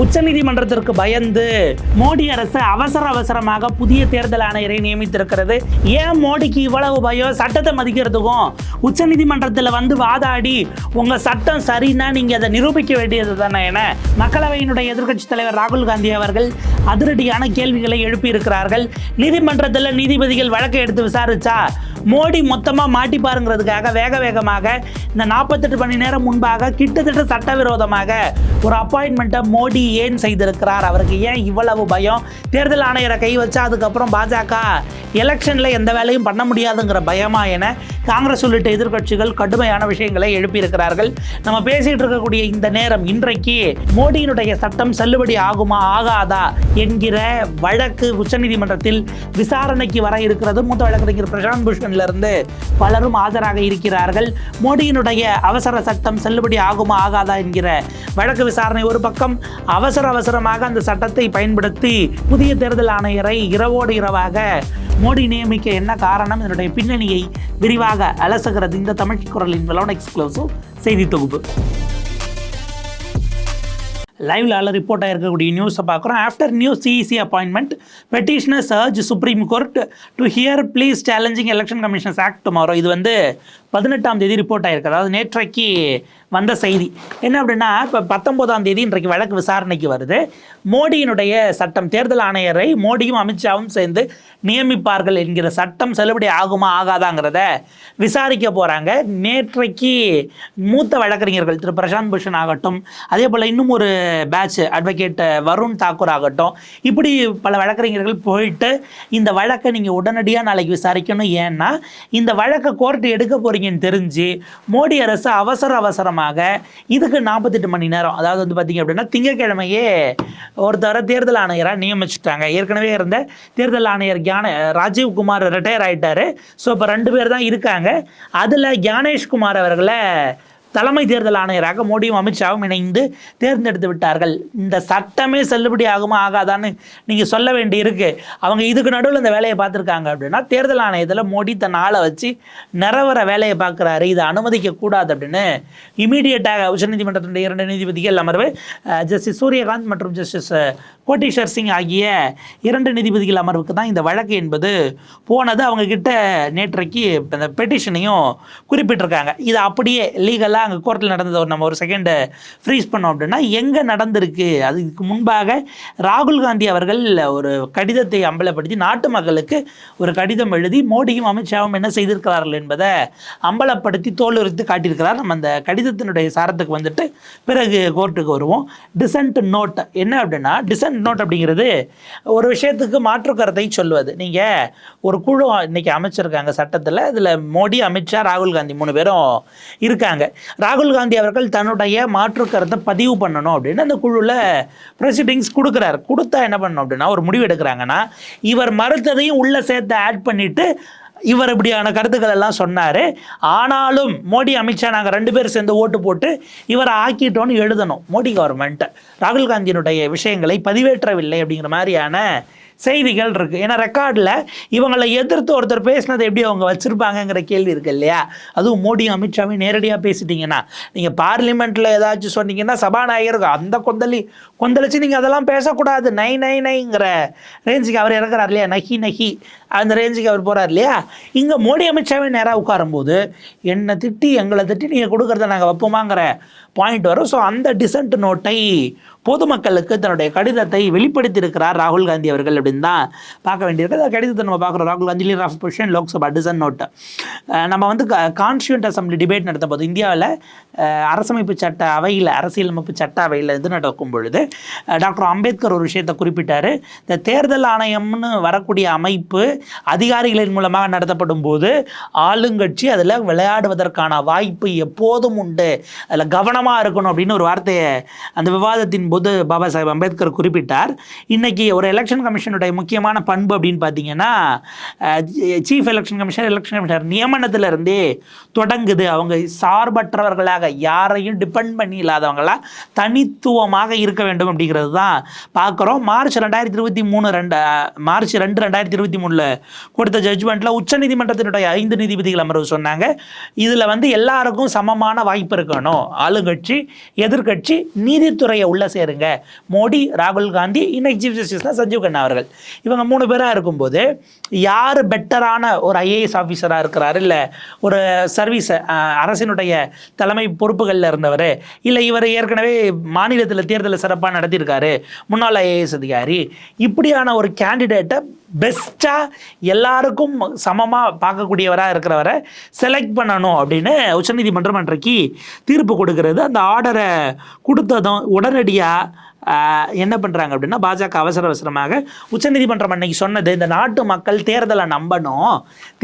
உச்சநீதிமன்றத்திற்கு பயந்து மோடி அரசு அவசர அவசரமாக புதிய தேர்தல் ஆணையரை நியமித்திருக்கிறது. ஏன் மோடிக்கு இவ்வளவு பயம்? சட்டத்தை மதிக்கிறதுக்கும் உச்சநீதிமன்றத்தில் வந்து வாதாடி உங்க சட்டம் சரின்னா நீங்க அதை நிரூபிக்க வேண்டியது தானே என மக்களவையினுடைய எதிர்க்கட்சி தலைவர் ராகுல் காந்தி அவர்கள் அதிரடியான கேள்விகளை எழுப்பியிருக்கிறார்கள். நீதிமன்றத்தில் நீதிபதிகள் வழக்கை எடுத்து விசாரிச்சா மோடி மொத்தமாக மாட்டி பாருங்கிறதுக்காக வேக வேகமாக இந்த நாற்பத்தெட்டு மணி நேரம் முன்பாக கிட்டத்தட்ட சட்டவிரோதமாக ஒரு அப்பாயின்மெண்ட்டை மோடி ஏன் செய்திருக்கிறார்? அவருக்கு ஏன் இவ்வளவு பயம்? தேர்தல் ஆணையரை கை வச்சா அதுக்கப்புறம் பாஜக எலெக்ஷனில் எந்த வேலையும் பண்ண முடியாதுங்கிற பயமா என காங்கிரஸ் உள்ளிட்ட எதிர்க்கட்சிகள் கடுமையான விஷயங்களை எழுப்பியிருக்கிறார்கள். நம்ம பேசிட்டு இருக்கக்கூடிய இந்த நேரம் இன்றைக்கு மோடியினுடைய சட்டம் செல்லுபடி ஆகுமா ஆகாதா என்கிற வழக்கு உச்சநீதிமன்றத்தில் விசாரணைக்கு வர இருக்கிறது. மூத்த வழக்கறிஞர் பிரசாந்த் பூஷன் இருந்து பலரும் ஆஜராக இருக்கிறார்கள். மோடியினுடைய அவசர சட்டம் செல்லுபடி ஆகுமா ஆகாதா என்கிற வழக்கு விசாரணை ஒரு பக்கம். அவசர அவசரமாக அந்த சட்டத்தை பயன்படுத்தி புதிய தேர்தல் ஆணையரை இரவோடு இரவாக மோடி நியமிக்க என்ன காரணம்? இதனுடைய பின்னணியை விரிவாக அலசுகிறது இந்த தமிழ் குரலின் வெலோன் எக்ஸ்க்ளூசிவ் செய்தி தொகுப்பு. லைவ்ல ஆல ரிப்போர்ட் ஆகிருக்கக்கூடிய நியூஸை பார்க்குறோம். After new CEC appointment petitioner urge Supreme Court to hear pleas challenging election commissions act tomorrow இது வந்து பதினெட்டாம் தேதி ரிப்போர்ட் ஆகிருக்கு அதாவது நேற்றைக்கு வந்த செய்தி. என்ன அப்படின்னா இப்போ பத்தொம்போதாம் தேதி இன்றைக்கு வழக்கு விசாரணைக்கு வருது. மோடியினுடைய சட்டம் தேர்தல் ஆணையரை மோடியும் அமித்ஷாவும் சேர்ந்து நியமிப்பார்கள் என்கிற சட்டம் செல்லுபடி ஆகுமா ஆகாதாங்கிறத விசாரிக்க போகிறாங்க நேற்றைக்கு மூத்த வழக்கறிஞர்கள் திரு பிரசாந்த் பூஷன் ஆகட்டும் அதே போல் இன்னும் ஒரு பேட்ச் அட்வொகேட் வருண் தாக்கூர் ஆகட்டும் இப்படி பல வழக்கறிஞர்கள் போயிட்டு இந்த வழக்கை நீங்கள் உடனடியாக நாளைக்கு விசாரிக்கணும். ஏன்னா இந்த வழக்கை கோர்ட்டு எடுக்க போறீங்கன்னு தெரிஞ்சு மோடி அரசு அவசர அவசரமாக இதுக்கு நாற்பத்தெட்டு மணி நேரம். அதாவது வந்து பார்த்திங்க அப்படின்னா திங்கட்கிழமையே ஒருத்தவரை தேர்தல் ஆணையராக நியமிச்சிட்டாங்க. ஏற்கனவே இருந்த தேர்தல் ஆணையர் கியான ராஜீவ் குமார் ரிட்டையர் ஆகிட்டார் ஸோ இப்போ ரெண்டு பேர் தான் இருக்காங்க. அதில் ஞானேஷ்குமார் அவர்களை தலைமை தேர்தல் ஆணையராக மோடியும் அமித்ஷாவும் இணைந்து தேர்ந்தெடுத்து விட்டார்கள். இந்த சட்டமே செல்லுபடி ஆகுமா ஆகாதான்னு நீங்கள் சொல்ல வேண்டி இருக்கு அவங்க இதுக்கு நடுவில் இந்த வேலையை பார்த்துருக்காங்க அப்படின்னா தேர்தல் ஆணையத்தில் மோடி தன் ஆளை வச்சு நிறவர வேலையை பார்க்குறாரு. இதை அனுமதிக்க கூடாது அப்படின்னு இமீடியட்டாக உச்சநீதிமன்றத்தினுடைய இரண்டு நீதிபதிகள் அமர்வு ஜஸ்டிஸ் சூரியகாந்த் மற்றும் ஜஸ்டிஸ் கோட்டீஸ்வர் சிங் ஆகிய இரண்டு நீதிபதிகள் அமர்வுக்கு தான் இந்த வழக்கு என்பது போனது. அவங்க கிட்ட நேற்றைக்கு அந்த பெட்டிஷனையும் குறிப்பிட்டிருக்காங்க. இது அப்படியே லீகலாக அங்கே கோர்ட்டில் நடந்தது ஒரு நம்ம ஒரு செகண்டை ஃப்ரீஸ் பண்ணோம் அப்படின்னா எங்கே நடந்திருக்கு? அதுக்கு முன்பாக ராகுல் காந்தி அவர்கள் ஒரு கடிதத்தை அம்பலப்படுத்தி நாட்டு மக்களுக்கு ஒரு கடிதம் எழுதி மோடியும் அமித்ஷாவும் என்ன செய்திருக்கிறார்கள் என்பதை அம்பலப்படுத்தி தோலுரித்து காட்டியிருக்கிறார். நம்ம அந்த கடிதத்தினுடைய சாரத்துக்கு வந்துட்டு பிறகு கோர்ட்டுக்கு வருவோம். டிசன்ட் நோட் என்ன அப்படின்னா டிசன்ட் நோட் அப்படிங்கிறது ஒரு விஷயத்துக்கு மாற்று கருத்தை சொல்வது நீங்கள் ஒரு குழு இன்னைக்கு அமைச்சிருக்காங்க சட்டத்தில் இதில் மோடி அமித்ஷா ராகுல் காந்தி மூணு பேரும் இருக்காங்க. ராகுல் காந்தி அவர்கள் தன்னுடைய மாற்று கருத்தை பதிவு பண்ணணும் அப்படின்னு அந்த குழுவில் ப்ரொசீடிங்ஸ் கொடுக்குறாரு. கொடுத்தா என்ன பண்ணணும் அப்படின்னா ஒரு முடிவு எடுக்கிறாங்கன்னா இவர் மறுத்ததையும் உள்ளே சேர்த்து ஆட் பண்ணிவிட்டு இவர் இப்படியான கருத்துக்கள் எல்லாம் சொன்னார். ஆனாலும் மோடி அமித்ஷா நாங்கள் ரெண்டு பேரும் சேர்ந்து ஓட்டு போட்டு இவரை ஆக்கிட்டோன்னு எழுதணும். மோடி கவர்மெண்ட் ராகுல் காந்தியினுடைய விஷயங்களை பதிவேற்றவில்லை அப்படிங்கிற மாதிரியான செய்திகள் இருக்குது ஏன்னா ரெக்கார்டில் இவங்களை எதிர்த்து ஒருத்தர் பேசினதை எப்படி அவங்க வச்சுருப்பாங்கங்கிற கேள்வி இருக்கு இல்லையா? அதுவும் மோடியும் அமித்ஷாவையும் நேரடியாக பேசிட்டீங்கன்னா நீங்கள் பார்லிமெண்ட்டில் ஏதாச்சும் சொன்னீங்கன்னா சபாநாயகருக்கு அந்த கொந்தளி கொந்தளிச்சு நீங்கள் அதெல்லாம் பேசக்கூடாது. நை நை நைங்கிற ரேஞ்சுக்கு அவர் இறக்குறார் இல்லையா? நகி நகி. அந்த ரேஞ்சுக்கு அவர் போகிறார் இல்லையா? இங்கே மோடி அமித்ஷாவே நேராக உட்காரும்போது என்னை திட்டி எங்களை திட்டி நீங்கள் கொடுக்குறத நாங்கள் வைப்போமாங்கிற பாயிண்ட் வரும். ஸோ அந்த டிசன்ட் நோட்டை பொதுமக்களுக்கு தன்னுடைய கடிதத்தை வெளிப்படுத்தியிருக்கிறார் ராகுல் காந்தி அவர்கள் அப்படின்னு தான் பார்க்க வேண்டியிருக்கு. அந்த கடிதத்தை நம்ம பார்க்குறோம். ராகுல் Gandhi leader of position Lok Sabha dissent note நம்ம வந்து கான்ஸ்டியூண்ட் அசம்பிளி டிபேட் நடத்த போது இந்தியாவில் அரசமைப்பு சட்ட அவையில் அரசியலமைப்பு சட்ட அவையில் இது நடக்கும் பொழுது டாக்டர் அம்பேத்கர் ஒரு விஷயத்தை குறிப்பிட்டார். இந்த தேர்தல் ஆணையம்னு வரக்கூடிய அமைப்பு அதிகாரிகளின் மூலமாக நடத்தப்படும் போது ஆளுங்கட்சி அதில் விளையாடுவதற்கான வாய்ப்பு எப்போதும் உண்டு. அதில் கவனம் கவனமாக இருக்கணும் அப்படின்னு ஒரு வார்த்தையை அந்த விவாதத்தின் போது பாபா சாஹேப் அம்பேத்கர் குறிப்பிட்டார். இன்னைக்கு ஒரு எலெக்ஷன் கமிஷனுடைய முக்கியமான பண்பு அப்படின்னு பார்த்தீங்கன்னா chief election commissioner election commissioner நியமனத்திலிருந்தே தொடங்குது. அவங்க சார்பற்றவர்களாக யாரையும் டிபெண்ட் பண்ணி இல்லாதவங்களா தனித்துவமாக இருக்க வேண்டும் அப்படிங்கிறது தான் பார்க்குறோம். மார்ச் ரெண்டாயிரத்தி இருபத்தி மூணு ரெண்டு மார்ச் ரெண்டு ரெண்டாயிரத்தி இருபத்தி மூணில் கொடுத்த ஜட்ஜ்மெண்ட்டில் உச்சநீதிமன்றத்தினுடைய ஐந்து நீதிபதிகள் அமர்வு சொன்னாங்க. இதில் வந்து எல்லாருக்கும் சமமான வாய்ப்பு இருக்கணும். ஆளுங்க கட்சி எதிர்க்கட்சி நீதித்துறையை உள்ளே சேருங்க. மோடி ராகுல் காந்தி இன்னைக்கு சீஃப் ஜஸ்டிஸ்னால் சஞ்சீவ் கண்ணா அவர்கள். இவங்க மூணு பேராக இருக்கும்போது யார் பெட்டரான ஒரு ஐஏஎஸ் ஆஃபீஸராக இருக்கிறாரு? இல்லை ஒரு சர்வீஸ் அரசினுடைய தலைமை பொறுப்புகளில் இருந்தவர்? இல்லை இவர் ஏற்கனவே மாநிலத்தில் தேர்தலை சிறப்பாக நடத்தியிருக்காரு. முன்னாள் ஐஏஎஸ் அதிகாரி. இப்படியான ஒரு கேண்டிடேட்டை பெஸ்ட்டாக எல்லாருக்கும் சமமாக பார்க்கக்கூடியவராக இருக்கிறவரை செலக்ட் பண்ணணும் அப்படின்னு உச்சநீதிமன்றம் அன்றைக்கு தீர்ப்பு கொடுக்கிறது. அந்த ஆர்டரை கொடுத்ததும் உடனடியாக என்ன பண்ணுறாங்க அப்படின்னா பாஜக அவசர அவசரமாக உச்சநீதிமன்றம் அன்னைக்கு சொன்னது இந்த நாட்டு மக்கள் தேர்தலை நம்பணும்.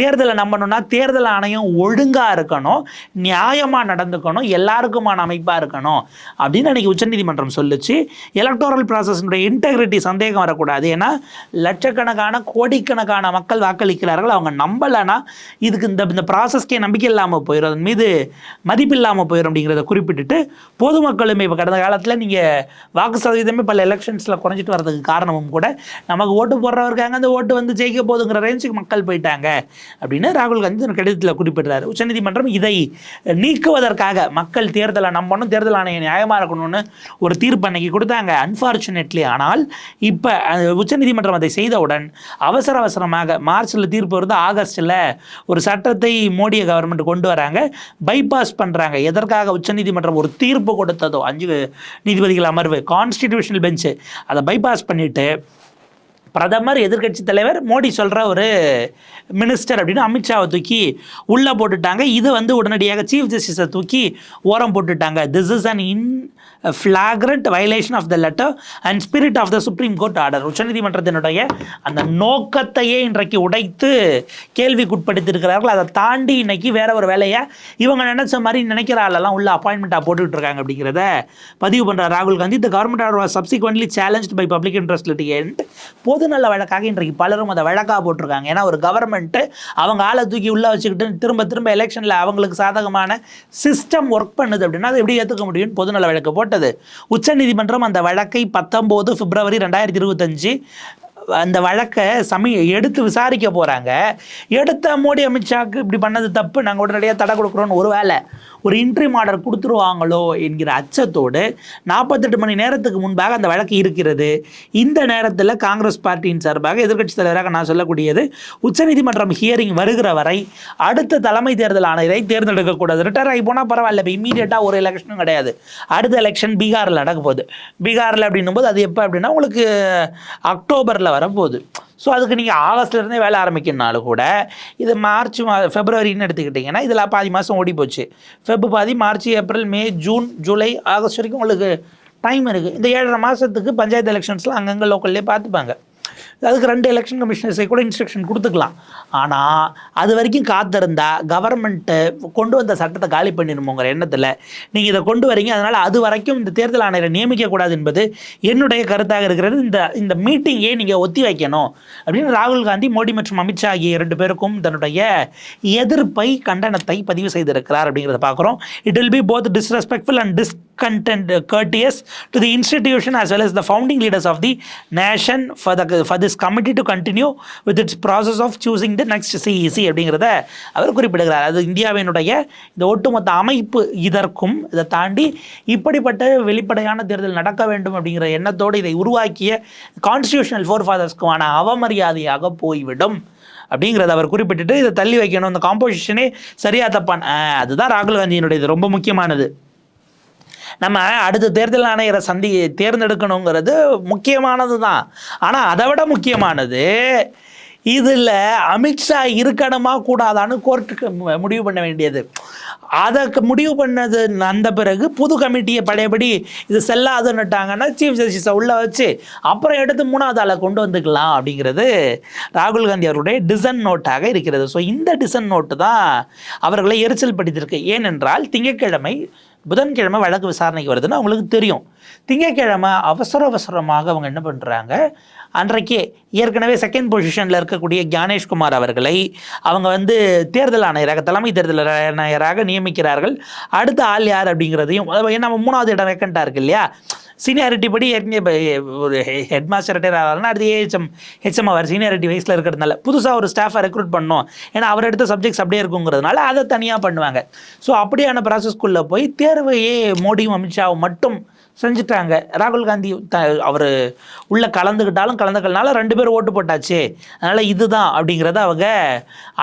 தேர்தலை நம்பணும்னா தேர்தல் ஆணையம் ஒழுங்காக இருக்கணும் நியாயமாக நடந்துக்கணும் எல்லாருக்குமான அமைப்பாக இருக்கணும் அப்படின்னு அன்னைக்கு உச்சநீதிமன்றம் சொல்லுச்சு. எலக்டோரல் ப்ராசஸினுடைய இன்டெகிரிட்டி சந்தேகம் வரக்கூடாது. ஏன்னா லட்சக்கணக்கான கோடிக்கணக்கான மக்கள் வாக்களிக்கிறார்கள். அவங்க நம்பலைன்னா இதுக்கு இந்த இந்த ப்ராசஸ்க்கே நம்பிக்கை இல்லாமல் போயிடும் அதன் மீது மதிப்பு இல்லாமல் போயிடும் அப்படிங்கிறத குறிப்பிட்டுட்டு பொதுமக்களுமே இப்போ கடந்த காலத்தில் நீங்கள் வாக்கு சதவீதமே பல எலெக்ஷன்ஸில் குறைஞ்சிட்டு வரதுக்கு காரணமும் கூட நமக்கு ஓட்டு போடுறவருக்காங்க அந்த ஓட்டு வந்து ஜெயிக்க போதுங்கிற ரேஞ்சுக்கு மக்கள் போயிட்டாங்க அப்படின்னு ராகுல் காந்தி தன் கடிதத்தில் குறிப்பிட்டார் உச்சநீதிமன்றம் இதை நீக்குவதற்காக மக்கள் தேர்தலை நம்பணும் தேர்தல் ஆணையம் நியாயமாக இருக்கணும்னு ஒரு தீர்ப்பு அன்னைக்கு கொடுத்தாங்க. அன்ஃபார்ச்சுனேட்லி ஆனால் இப்போ உச்சநீதிமன்றம் அதை செய்தவுடன் அவசர அவசரமாக மார்ச்சில் தீர்ப்பு வருது ஆகஸ்டில் ஒரு சட்டத்தை மோடிய கவர்மெண்ட் கொண்டு வராங்க பைபாஸ் பண்ணுறாங்க எதற்காக உச்சநீதிமன்றம் ஒரு தீர்ப்பு கொடுத்ததோ அஞ்சு நீதிபதிகள் அமர்வு கான்ஸ் கான்ஸ்டிடியூஷனல் பெஞ்சு அதை பைபாஸ் பண்ணிவிட்டு பிரதமர் எதிர்க்கட்சி தலைவர் மோடி சொல்கிற ஒரு மினிஸ்டர் அப்படின்னு அமித்ஷாவை தூக்கி உள்ளே போட்டுட்டாங்க. இது வந்து உடனடியாக சீஃப் ஜஸ்டிஸை தூக்கி ஓரம் போட்டுட்டாங்க. This is an in flagrant violation of the letter and spirit of the Supreme Court order உச்சநீதிமன்றத்தினுடைய அந்த நோக்கத்தையே இன்றைக்கு உடைத்து கேள்விக்குட்படுத்தியிருக்கிறார்கள். அதை தாண்டி இன்னைக்கு வேற ஒரு வேலையை இவங்க நினச்ச மாதிரி நினைக்கிற ஆளெல்லாம் உள்ள அப்பாயின்மெண்ட்டாக போட்டுக்கிட்டு இருக்காங்க அப்படிங்கிறத பதிவு பண்ணுற ராகுல் காந்தி இந்த government order subsequently challenge by public interest litigant பொதுநல வழக்காக இன்றைக்கு பலரும் அதை வழக்காக போட்டிருக்காங்க. ஏன்னா ஒரு கவர்மெண்ட்டு அவங்க ஆளை தூக்கி உள்ளே வச்சுக்கிட்டு திரும்ப திரும்ப எலெக்ஷனில் அவங்களுக்கு சாதகமான சிஸ்டம் ஒர்க் பண்ணுது அப்படின்னா அதை எப்படி ஏற்றுக்க முடியும்னு பொதுநல வழக்கு போட்டது உச்சநீதிமன்றம் அந்த வழக்கை பத்தொம்போது பிப்ரவரி ரெண்டாயிரத்தி இருபத்தஞ்சு அந்த வழக்கை சமி எடுத்து விசாரிக்க போகிறாங்க எடுத்த மோடி அமித்ஷாக்கு இப்படி பண்ணது தப்பு நாங்கள் உடனடியாக தடை கொடுக்குறோன்னு ஒரு வேலை. ஒரு இன்ட்ரீம் ஆர்டர் கொடுத்துருவாங்களோ என்கிற அச்சத்தோடு நாற்பத்தெட்டு மணி நேரத்துக்கு முன்பாக அந்த வழக்கு இருக்கிறது. இந்த நேரத்தில் காங்கிரஸ் பார்ட்டியின் சார்பாக எதிர்க்கட்சி தலைவராக நான் சொல்லக்கூடியது உச்சநீதிமன்றம் ஹியரிங் வருகிற வரை அடுத்த தலைமை தேர்தல் ஆணையரை தேர்ந்தெடுக்கக்கூடாது. ரிட்டையர் ஆகி போனால் பரவாயில்ல இப்போ இம்மீடியட்டாக ஒரு எலெக்ஷனும் கிடையாது. அடுத்த எலெக்ஷன் பீகாரில் நடக்க போகுது. பீகாரில் அப்படின்னும் போது அது எப்போ அப்படின்னா உங்களுக்கு அக்டோபரில் வரப்போகுது. ஸோ அதுக்கு நீங்கள் ஆகஸ்ட்லேருந்தே வேலை ஆரம்பிக்கணுனாலும் கூட இது மார்ச் மா ஃபெப்ரவரின்னு எடுத்துக்கிட்டிங்கன்னா இதில் பாதி மாதம் ஓடி போச்சு. ஃபெப் பாதி March April May June July August வரைக்கும் உங்களுக்கு டைம் இருக்குது இந்த ஏழரை மாதத்துக்கு பஞ்சாயத்து எலெக்ஷன்ஸ்லாம் அங்கங்கே லோக்கல்லே பார்த்துப்பாங்க அதுக்கு ரெண்டு எலெக்ஷன் கமிஷனர்ஸை கூட இன்ஸ்ட்ரக்ஷன் கொடுத்துக்கலாம். ஆனால் அது வரைக்கும் காத்திருந்தா கவர்மெண்ட்டு கொண்டு வந்த சட்டத்தை காலி பண்ணிடுமோங்கிற எண்ணத்தில் நீங்கள் இதை கொண்டு வரீங்க. அதனால் அது வரைக்கும் இந்த தேர்தல் ஆணையரை நியமிக்கக்கூடாது என்பது என்னுடைய கருத்தாக இருக்கிறது. இந்த இந்த மீட்டிங்கே நீங்கள் ஒத்தி வைக்கணும் அப்படின்னு ராகுல் காந்தி மோடி மற்றும் அமித்ஷா ஆகிய இரண்டு பேருக்கும் தன்னுடைய எதிர்ப்பை கண்டனத்தை பதிவு செய்திருக்கிறார் அப்படிங்கிறத பார்க்குறோம். It will be both disrespectful and dis discontent courteous to the institution as well as the founding leaders of the nation for the for this committee to continue with its process of choosing the next CEC அப்படிங்கிறத அவர் குறிப்பிடுகிறார். அது இந்தியாவினுடைய இந்த ஒட்டுமொத்த அமைப்பு இதற்கும் இதை தாண்டி இப்படிப்பட்ட வெளிப்படையான தேர்தல் நடக்க வேண்டும் அப்படிங்கிற எண்ணத்தோடு இதை உருவாக்கிய கான்ஸ்டியூஷனல் ஃபோர் ஃபாதர்ஸ்க்குமான அவமரியாதையாக போய்விடும் அப்படிங்கிறத அவர் குறிப்பிட்டுட்டு இதை தள்ளி வைக்கணும். இந்த காம்போசிஷனே சரியா தப்பான். அதுதான் ராகுல் காந்தியினுடைய ரொம்ப முக்கியமானது. நம்ம அடுத்த தேர்தல் ஆணையரை சந்தி தேர்ந்தெடுக்கணுங்கிறது முக்கியமானது தான் ஆனால் அதை விட முக்கியமானது இதில் அமித்ஷா இருக்கணுமா கூடாதான்னு கோர்ட்டுக்கு மு- முடிவு பண்ண வேண்டியது. அதற்கு முடிவு பண்ணது அந்த பிறகு புது கமிட்டியை பழையபடி இது செல்லாதுன்னுட்டாங்கன்னா சீஃப் ஜஸ்டிஸை உள்ளே வச்சு அப்புறம் எடுத்து மூணாவது ஆளை கொண்டு வந்துக்கலாம் அப்படிங்கிறது ராகுல் காந்தி அவருடைய டிசன் நோட்டாக இருக்கிறது. ஸோ இந்த டிசன் நோட்டு தான் அவர்களை எரிச்சல் படுத்தியிருக்கு ஏனென்றால் திங்கட்கிழமை புதன்கிழமை வழக்கு விசாரணைக்கு வருதுன்னு அவங்களுக்கு தெரியும். திங்கக்கிழமை அவசர அவசரமாக அவங்க என்ன பண்ணுறாங்க அன்றைக்கே ஏற்கனவே செகண்ட் பொசிஷனில் இருக்கக்கூடிய ஞானேஷ்குமார் அவர்களை அவங்க வந்து தேர்தல் ஆணையராக தலைமை தேர்தல் ஆணையராக நியமிக்கிறார்கள். அடுத்த ஆள் யார் அப்படிங்கிறதையும் அதாவது ஏன்னா நம்ம மூணாவது இடம் வேக்கண்ட்டாக இருக்கு இல்லையா? சீனியாரிட்டி படி ஏற்கனவே ஒரு ஹெட் மாஸ்டர் ரிட்டையர் ஆகிறாருன்னா அடுத்து ஏஹெச்எம் ஹெச்எம் அவர் சீனியாரிட்டி வயசில் இருக்கிறதுனால. புதுசாக ஒரு ஸ்டாஃபை ரெக்ரூட் பண்ணோம். ஏன்னா அவர் எடுத்த சப்ஜெக்ட்ஸ் அப்படியே இருக்குங்கிறதுனால அதை தனியாக பண்ணுவாங்க. ஸோ அப்படியான ப்ராசஸ்க்குள்ளே போய் தேர்வையே மோடியும் அமித்ஷாவும் மட்டும் செஞ்சுட்டாங்க. ராகுல் காந்தி த அவர் உள்ளே கலந்துக்கிட்டாலும் கலந்துக்கலனால ரெண்டு பேர் ஓட்டு போட்டாச்சு. அதனால் இதுதான் அப்படிங்கிறத அவங்க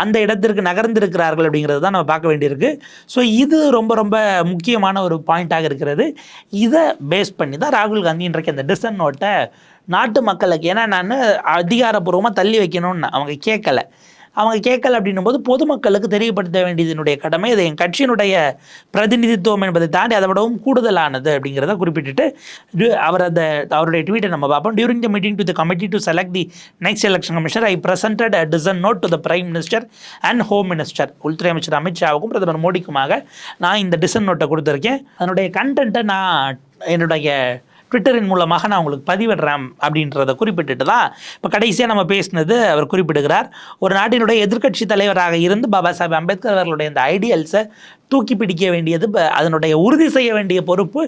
அந்த இடத்திற்கு நகர்ந்திருக்கிறார்கள் அப்படிங்கிறது தான் நம்ம பார்க்க வேண்டியிருக்கு. ஸோ இது ரொம்ப ரொம்ப முக்கியமான ஒரு பாயிண்ட்டாக இருக்கிறது. இதை பேஸ் பண்ணி தான் ராகுல் காந்தி இன்றைக்கு அந்த டிசன் நோட்டை நாட்டு மக்களுக்கு ஏன்னா நான் அதிகாரப்பூர்வமாக தள்ளி வைக்கணும்னு அவங்க கேட்கல. அவங்க கேட்கல அப்படின்னும் போது பொதுமக்களுக்கு தெரியப்படுத்த வேண்டியதனுடைய கடமை. இது என் கட்சியினுடைய பிரதிநிதித்துவம் என்பதை தாண்டி அதை விடவும் கூடுதலானது அப்படிங்கிறத குறிப்பிட்டுட்டு அவர் அந்த அவருடைய ட்வீட்டை நம்ம பார்ப்போம். During the meeting to the committee to select the next election commissioner I presented a dissent note to the prime minister and home minister உள்துறை அமைச்சர் அமித்ஷாவுக்கும் பிரதமர் மோடிக்குமாக நான் இந்த டிசன் நோட்டை கொடுத்துருக்கேன். அதனுடைய கண்டென்ட்டை நான் என்னுடைய ட்விட்டரின் மூலமாக நான் உங்களுக்கு பதிவிடுறேன் அப்படின்றத குறிப்பிட்டுட்டு தான் இப்போ கடைசியாக நம்ம பேசினது அவர் குறிப்பிடுகிறார். ஒரு நாட்டினுடைய எதிர்க்கட்சி தலைவராக இருந்து பாபா சாஹேப் அம்பேத்கர் அவர்களுடைய இந்த ஐடியல்ஸை தூக்கி பிடிக்க வேண்டியது அதனுடைய உறுதி செய்ய வேண்டிய பொறுப்பு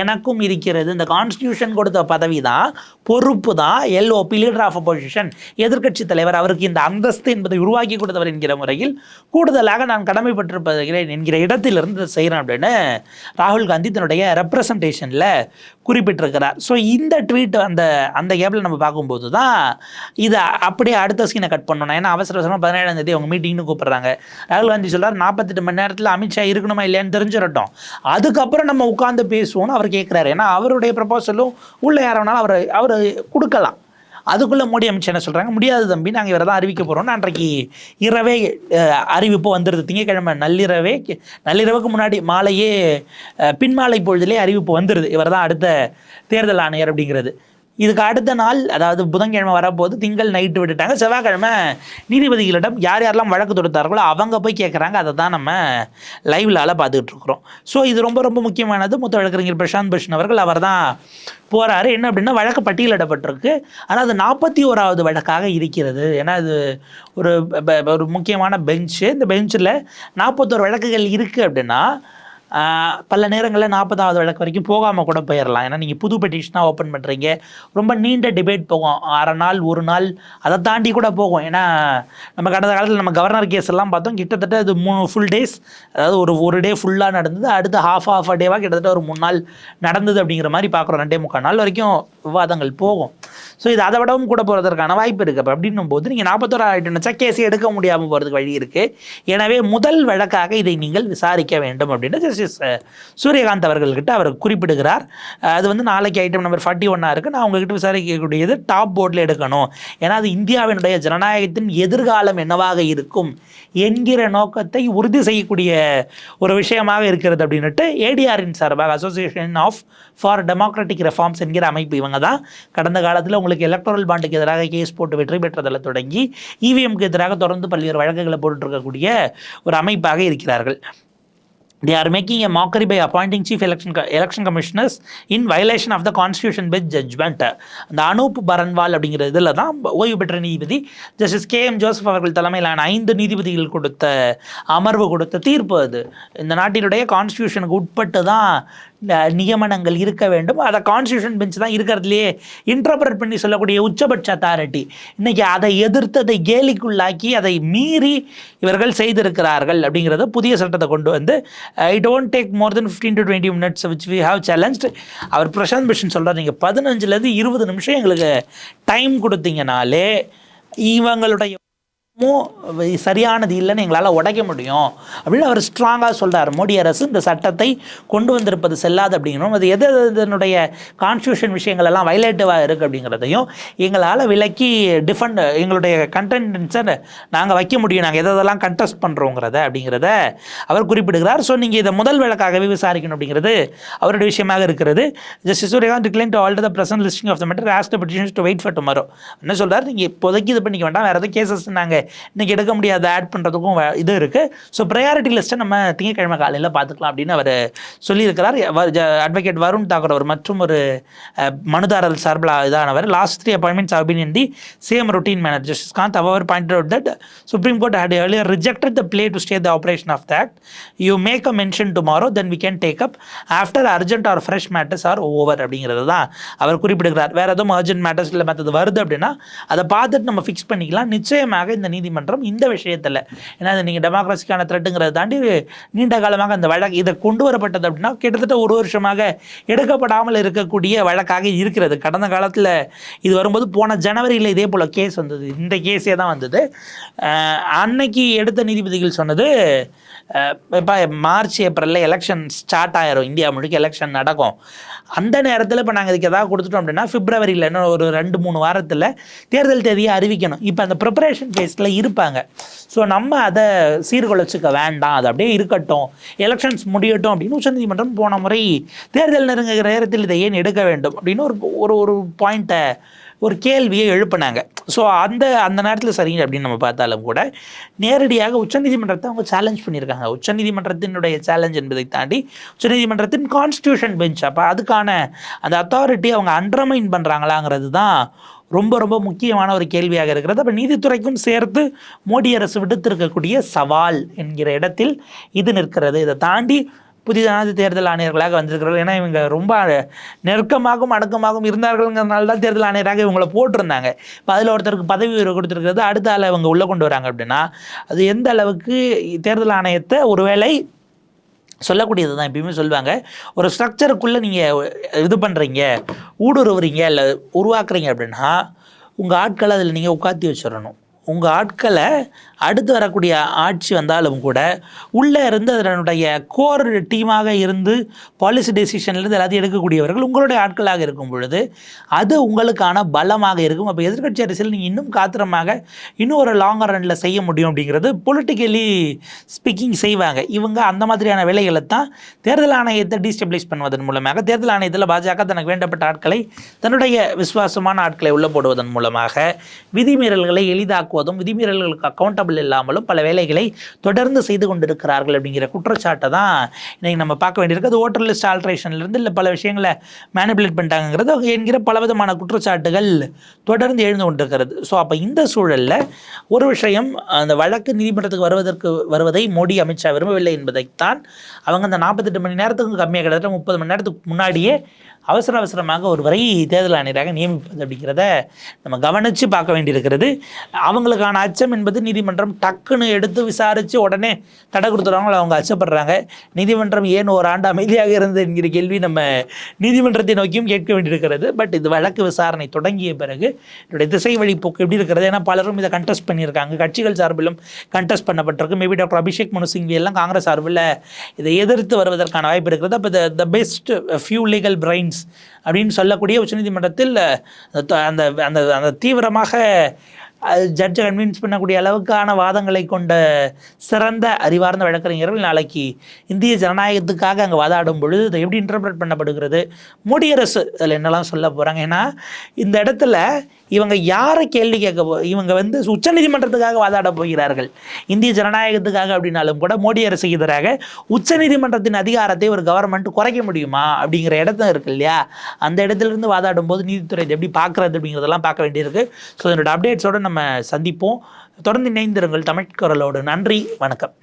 எனக்கும் இருக்கிறது. இந்த கான்ஸ்டியூஷன் கொடுத்த பதவி தான் பொறுப்பு தான் எல்ஓபி லீடர் ஆஃப் அப்போசிஷன் எதிர்க்கட்சி தலைவர் அவருக்கு இந்த அந்தஸ்து என்பதை உருவாக்கி கொடுத்தவர் என்கிற முறையில் கூடுதலாக நான் கடமைப்பட்டிருப்பதுகிறேன் என்கிற இடத்திலிருந்து செய்கிறேன் அப்படின்னு ராகுல் காந்தி தன்னுடைய ரெப்ரசன்டேஷனில் குறிப்பிட்டிருக்கிறார். ஸோ இந்த ட்வீட் அந்த அந்த கேப்பில் நம்ம பார்க்கும்போது தான் இதை அப்படியே அடுத்த சீனை கட் பண்ணணும். ஏன்னா அவசர அவசரமாக பதினேழாம் தேதி அவங்க மீட்டிங்னு கூப்பிட்றாங்க. ராகுல் காந்தி சொல்கிறார் நாற்பத்தெட்டு மணி நேரத்தில் அமித்ஷா இருக்கணுமா இல்லையான்னு தெரிஞ்சிடட்டும். அதுக்கப்புறம் நம்ம உட்காந்து பேசுவோம்னு அவர் கேட்குறாரு ஏன்னா அவருடைய ப்ரப்போசலும் உள்ள யாரவனாலும் அவர் அவர் கொடுக்கலாம். அதுக்குள்ளே மோடி அமைச்சர் என்ன சொல்கிறாங்க முடியாது தம்பி நாங்கள் இவரை தான் அறிவிக்க போகிறோம் அன்றைக்கு இரவே அறிவிப்பு வந்துடுது திங்கக்கிழமை நள்ளிரவே நள்ளிரவுக்கு முன்னாடி மாலையே பின்மாலை பொழுதுலேயே அறிவிப்பு வந்துடுது இவர் தான் அடுத்த தேர்தல் ஆணையர் அப்படிங்கிறது. இதுக்கு அடுத்த நாள் அதாவது புதன்கிழமை வரப்போது திங்கள் நைட்டு விட்டுட்டாங்க. செவ்வாய்க்கிழமை நீதிபதிகளிடம் யார் யாரெல்லாம் வழக்கு தொடுத்தார்களோ அவங்க போய் கேட்குறாங்க அதை தான் நம்ம லைவ்லால பார்த்துக்கிட்டு இருக்கிறோம். ஸோ இது ரொம்ப ரொம்ப முக்கியமானது. மூத்த வழக்கறிஞர் பிரசாந்த் பூஷன் அவர்கள் அவர் தான் போகிறாரு என்ன அப்படின்னா வழக்கு பட்டியலிடப்பட்டிருக்கு ஆனால் அது நாற்பத்தி ஓராவது வழக்காக இருக்கிறது. ஏன்னா அது ஒரு ஒரு முக்கியமான பெஞ்சு இந்த பெஞ்சில் நாற்பத்தோரு வழக்குகள் இருக்குது அப்படின்னா பல நேரங்களில் நாற்பதாவது வழக்கு வரைக்கும் போகாமல் கூட போயிடலாம் ஏன்னா நீங்கள் புது பெட்டிஷனாக ஓப்பன் பண்ணுறீங்க ரொம்ப நீண்ட டிபேட் போகும். அரை நாள் ஒரு நாள் அதை தாண்டி கூட போகும். ஏன்னா நம்ம கடந்த காலத்தில் நம்ம கவர்னர் கேஸ் எல்லாம் பார்த்தோம். கிட்டத்தட்ட அது மூணு ஃபுல் டேஸ் அதாவது ஒரு ஒரு டே ஃபுல்லாக நடந்தது. அடுத்து ஹாஃப் ஆஃப் அ டேவாக கிட்டத்தட்ட ஒரு மூணு நாள் நடந்தது அப்படிங்கிற மாதிரி பார்க்குறோம். ரெண்டே முக்கால் நாள் வரைக்கும் விவாதங்கள் போகும். ஸோ இது அதை விடவும் கூட போகிறதுக்கான வாய்ப்பு இருக்குது அப்போ அப்படின்னும் போது நீங்கள் நாற்பத்தோரு ஆயிட்டு கேஸ் எடுக்க முடியாமல் போகிறதுக்கு வழி இருக்குது எனவே முதல் வழக்காக இதை நீங்கள் விசாரிக்க வேண்டும் அப்படின்னு ஜஸ்டிஸ் சூரியகாந்த் அவர்கள்கிட்ட அவர் குறிப்பிடுகிறார். அது வந்து நாளைக்கு ஐட்டம் நம்பர் ஃபார்ட்டி ஒன்னாக இருக்குது நான் உங்ககிட்ட விசாரிக்கக்கூடியது டாப் போர்டில் எடுக்கணும். ஏன்னா அது இந்தியாவினுடைய ஜனநாயகத்தின் எதிர்காலம் என்னவாக இருக்கும் என்கிற நோக்கத்தை உறுதி செய்யக்கூடிய ஒரு விஷயமாக இருக்கிறது அப்படின்னுட்டு ஏடிஆரின் சார்பாக association of for democratic reforms என்கிற அமைப்பு இவங்க தான். கடந்த காலத்தில் உங்களுக்கு எலக்ட்ரல் பாண்டுக்கு எதிராக கேஸ் போட்டு வெற்றி பெற்றதில் தொடங்கி இவிஎம்க்கு எதிராக தொடர்ந்து பல்வேறு வழக்குகளை போட்டுட்டு ஒரு அமைப்பாக இருக்கிறார்கள். They are making a mockery by appointing chief election election commissioners in violation of the constitution by judgment அந்த அனூப் பரன்வால் அப்படிங்கிற இதில் தான் ஓய்வு பெற்ற நீதிபதி ஜஸ்டிஸ் கே எம் ஜோசப் அவர்கள் தலைமையிலான ஐந்து நீதிபதிகள் கொடுத்த அமர்வு கொடுத்த தீர்ப்பு அது இந்த நாட்டினுடைய கான்ஸ்டியூஷனுக்கு உட்பட்டு தான் நியமனங்கள் இருக்க வேண்டும். அதை கான்ஸ்டியூஷன் பெஞ்ச் தான் இருக்கிறதுலையே இன்டர்பிரட் பண்ணி சொல்லக்கூடிய உச்சபட்ச அத்தாரிட்டி இன்றைக்கி அதை எதிர்த்து அதை கேலிக்குள்ளாக்கி அதை மீறி இவர்கள் செய்திருக்கிறார்கள் அப்படிங்கிறத புதிய சட்டத்தை கொண்டு வந்து I don't take more than fifteen to twenty minutes which we have challenge அவர் பிரசாந்த் பிஷன் சொல்கிறார் நீங்கள் பதினஞ்சுலேருந்து இருபது நிமிஷம் எங்களுக்கு டைம் கொடுத்தீங்கனாலே இவங்களுடைய சரியானது இல்லைன்னு எங்களால் உடைக்க முடியும். அப்படின்னு அவர் ஸ்ட்ராங்காக சொல்கிறார் மோடி அரசு இந்த சட்டத்தை கொண்டு வந்திருப்பது செல்லாது அப்படிங்கிறோம். அது எது இதனுடைய கான்ஸ்டியூஷன் விஷயங்கள் எல்லாம் வயலேட்டிவாக இருக்குது அப்படிங்கிறதையும் எங்களால் விலக்கி டிஃபெண்ட் எங்களுடைய கண்டென்ட்ஸை நாங்கள் வைக்க முடியும். நாங்கள் எதெல்லாம் கண்டெஸ்ட் பண்ணுறோங்கிறத அப்படிங்கிறத அவர் குறிப்பிடுகிறார். ஸோ நீங்கள் இதை முதல் விளக்காகவே விசாரிக்கணும் அப்படிங்கிறது அவருடைய விஷயமாக இருக்கிறது. Justice Suryakant decline to all the present listing of the matter asked petitions to wait for tomorrow என்ன சொல்கிறார் நீங்கள் இப்போதைக்கு இது பண்ணிக்க வேண்டாம். வேறு எதாவது கேசஸ் நாங்கள் இன்றைக்கி எடுக்க முடியாத ஆட் பண்ணுறதுக்கும் இது இருக்குது ஸோ ப்ரையாரிட்டி லிஸ்ட்டை நம்ம திங்கக்கிழமை காலையில் பார்த்துக்கலாம் அப்படின்னு அவர் சொல்லியிருக்கிறார். அட்வொகேட் வருண் தாக்கூர் அவர் மற்றும் ஒரு மனுதாரர் சார்பில் இதானவர். Last three appointments have been in the same routine manner. Justice Kant, however, pointed out that Supreme Court had the rejected the plea to stay the operation of the act. You make a mention tomorrow, then we can take up after urgent or fresh அப்படிங்கிறது தான் அவர் குறிப்பிடுகிறார். வேற எதுவும் urgent matters இல்லை மற்றது வருது அப்படின்னா அதை பார்த்துட்டு நம்ம ஃபிக்ஸ் பண்ணிக்கலாம். நிச்சயமாக இந்த நீதிமன்றம் இந்த விஷயத்தில். ஏன்னா அது நீங்கள் டெமோக்ரஸிக்கான த்ரெட்டுங்கிறத தாண்டி நீண்ட காலமாக அந்த வழக்கு இதை கொண்டு வரப்பட்டது அப்படின்னா கிட்டத்தட்ட ஒரு வருஷமாக எடுக்கப்படாமல் இருக்கக்கூடிய வழக்காக இருக்கிறது. கடந்த காலத்தில் இது வரும்போது போன ஜனவரியில் இதே போல் கேஸ் வந்தது. இந்த கேஸே தான் வந்தது. அன்னைக்கு எடுத்த நீதிபதிகள் சொன்னது இப்போ மார்ச் ஏப்ரலில் எலெக்ஷன் ஸ்டார்ட் ஆயிரும். இந்தியா முழுக்க எலெக்ஷன் நடக்கும். அந்த நேரத்தில் இப்போ நாங்கள் இதுக்கு எதாவது கொடுத்துட்டோம் அப்படின்னா பிப்ரவரியில் இன்னும் ஒரு ரெண்டு மூணு வாரத்தில் தேர்தல் தேதியை அறிவிக்கணும். இப்போ அந்த ப்ரிப்பரேஷன் ஃபேஸில் இருப்பாங்க. ஸோ நம்ம அதை சீர்குலைச்சிக்க வேண்டாம். அது அப்படியே இருக்கட்டும். எலெக்ஷன்ஸ் முடியட்டும் அப்படின்னு உச்சநீதிமன்றம் போன முறை தேர்தல் நெருங்குகிற நேரத்தில் இதை ஏன் எடுக்க வேண்டும்? அப்படின்னு ஒரு ஒரு ஒரு பாயிண்ட்டை ஒரு கேள்வியை எழுப்புனாங்க. ஸோ அந்த அந்த நேரத்தில் சரிங்க அப்படின்னு நம்ம பார்த்தாலும் கூட நேரடியாக உச்சநீதிமன்றத்தை அவங்க சேலஞ்ச் பண்ணியிருக்காங்க. உச்சநீதிமன்றத்தினுடைய சேலஞ்ச் என்பதை தாண்டி உச்சநீதிமன்றத்தின் கான்ஸ்டியூஷன் பெஞ்ச் அப்போ அதுக்கான அந்த அத்தாரிட்டி அவங்க அண்டர்மைன் பண்ணுறாங்களாங்கிறது தான் ரொம்ப ரொம்ப முக்கியமான ஒரு கேள்வியாக இருக்கிறது. அப்போ நீதித்துறைக்கும் சேர்த்து மோடி அரசு விடுத்திருக்கக்கூடிய சவால் என்கிற இடத்தில் இது நிற்கிறது. இதை தாண்டி புதிதான தேர்தல் ஆணையர்களாக வந்திருக்கிறார்கள். ஏன்னா இவங்க ரொம்ப நெருக்கமாகவும் அடக்கமாகவும் இருந்தார்கள்ங்கிறதுனால தான் தேர்தல் ஆணையராக இவங்களை போட்டிருந்தாங்க. இப்போ அதில் ஒருத்தருக்கு பதவி உயர்வு கொடுத்துருக்கிறது அடுத்த ஆள் இவங்க உள்ளே கொண்டு வராங்க அப்படின்னா அது எந்த அளவுக்கு தேர்தல் ஆணையத்தை ஒருவேளை சொல்லக்கூடியது தான் எப்பயுமே சொல்லுவாங்க ஒரு ஸ்ட்ரக்சருக்குள்ளே நீங்கள் இது பண்ணுறீங்க ஊடுருவுறீங்க இல்லை உருவாக்குறீங்க அப்படின்னா உங்கள் ஆட்களை அதில் நீங்கள் உட்காத்தி வச்சிடணும். உங்கள் ஆட்களை அடுத்து வரக்கூடிய ஆட்சி வந்தாலும் கூட உள்ளே இருந்து அதனுடைய கோர் டீமாக இருந்து பாலிசி டெசிஷன்லேருந்து எல்லாத்தையும் எடுக்கக்கூடியவர்கள் உங்களுடைய ஆட்களாக இருக்கும் பொழுது அது உங்களுக்கான பலமாக இருக்கும். அப்போ எதிர்கட்சி அரசியல் நீங்கள் இன்னும் காத்திரமாக இன்னும் ஒரு லாங் ரனில் செய்ய முடியும் அப்படிங்கிறது பொலிட்டிக்கலி ஸ்பீக்கிங் செய்வாங்க. இவங்க அந்த மாதிரியான வேலைகளை தான் தேர்தல் ஆணையத்தை டீஸ்டபிளைஸ் பண்ணுவதன் மூலமாக தேர்தல் ஆணையத்தில் பாஜக தனக்கு வேண்டப்பட்ட ஆட்களை தன்னுடைய விசுவாசமான ஆட்களை உள்ள போடுவதன் மூலமாக விதிமீறல்களை எளிதாக்குவதும் விதிமீறல்களுக்கு அக்கௌண்டபிள் இல்லாமலும் பல வேலைகளை தொடர்ந்து செய்து கொண்டிருக்கிறார்கள் அப்படிங்கிற குற்றச்சாட்டை தான் இன்றைக்கி நம்ம பார்க்க வேண்டியிருக்கு. அது ஓட்டர் லிஸ்ட் ஆல்ட்ரேஷன்லேருந்து இல்லை பல விஷயங்களை மேனிபுலேட் பண்ணிட்டாங்கிறது என்கிற பலவிதமான குற்றச்சாட்டுகள் தொடர்ந்து எழுந்து கொண்டிருக்கிறது. ஸோ அப்போ இந்த சூழலில் ஒரு விஷயம் அந்த வழக்கு நீதிமன்றத்துக்கு வருவதற்கு வருவதை மோடி அமித்ஷா விரும்பவில்லை என்பதைத்தான் அவங்க அந்த நாற்பத்தெட்டு மணி நேரத்துக்கும் கம்மியாக கிட்டத்தட்ட முப்பது மணி நேரத்துக்கு முன்னாடியே அவசர அவசரமாக ஒருவரை தேர்தல் ஆணையராக நியமிப்பது அப்படிங்கிறத நம்ம கவனித்து பார்க்க வேண்டியிருக்கிறது. அவங்களுக்கான அச்சம் என்பது நீதிமன்றம் டக்குன்னு எடுத்து விசாரித்து உடனே தடை கொடுத்துருவாங்களோ அவங்க அச்சப்படுறாங்க. நீதிமன்றம் ஏன் ஒரு ஆண்டு அமைதியாக இருந்தது என்கிற கேள்வி நம்ம நீதிமன்றத்தை நோக்கியும் கேட்க வேண்டியிருக்கிறது. பட் இது வழக்கு விசாரணை தொடங்கிய பிறகு என்னுடைய திசை வழிப்போக்கு எப்படி இருக்கிறது? ஏன்னா பலரும் இதை கண்டெஸ்ட் பண்ணியிருக்காங்க. கட்சிகள் சார்பிலும் கண்டெஸ்ட் பண்ணப்பட்டிருக்கு. மேபி டாக்டர் அபிஷேக் மனு சிங்வி எல்லாம் காங்கிரஸ் சார்பில் இதை எதிர்த்து வருவதற்கான வாய்ப்பு இருக்கிறது. அப்போ the best few legal brains அப்படின்னு சொல்லக்கூடிய உச்சநீதிமன்றத்தில் அந்த அந்த அந்த தீவிரமாக ஜட்ஜை கன்வின்ஸ் பண்ணக்கூடிய அளவுக்கான வாதங்களை கொண்ட சிறந்த அறிவார்ந்த வழக்கறிஞர்கள் நாளைக்கு இந்திய ஜனநாயகத்துக்காக அங்கே வாதாடும் பொழுது இதை எப்படி இன்டர்பிரட் பண்ணப்படுகிறது? மோடி அரசு அதில் என்னெல்லாம் சொல்ல போகிறாங்க ஏன்னா இந்த இடத்துல இவங்க யாரை கேள்வி கேட்க போ இவங்க வந்து உச்சநீதிமன்றத்துக்காக வாதாட போகிறார்கள். இந்திய ஜனநாயகத்துக்காக அப்படின்னாலும் கூட மோடி அரசுக்கு எதிராக உச்சநீதிமன்றத்தின் அதிகாரத்தை ஒரு கவர்மெண்ட் குறைக்க முடியுமா? அப்படிங்கிற இடத்துல இருக்கு இல்லையா? அந்த இடத்துலேருந்து வாதாடும் போது நீதித்துறை எப்படி பார்க்குறது அப்படிங்கிறதெல்லாம் பார்க்க வேண்டியிருக்கு. ஸோ என்னோட அப்டேட்ஸோடு நம்ம சந்திப்போம். தொடர்ந்து இணைந்திருங்கள் தமிழ்குரலோடு நன்றி வணக்கம்.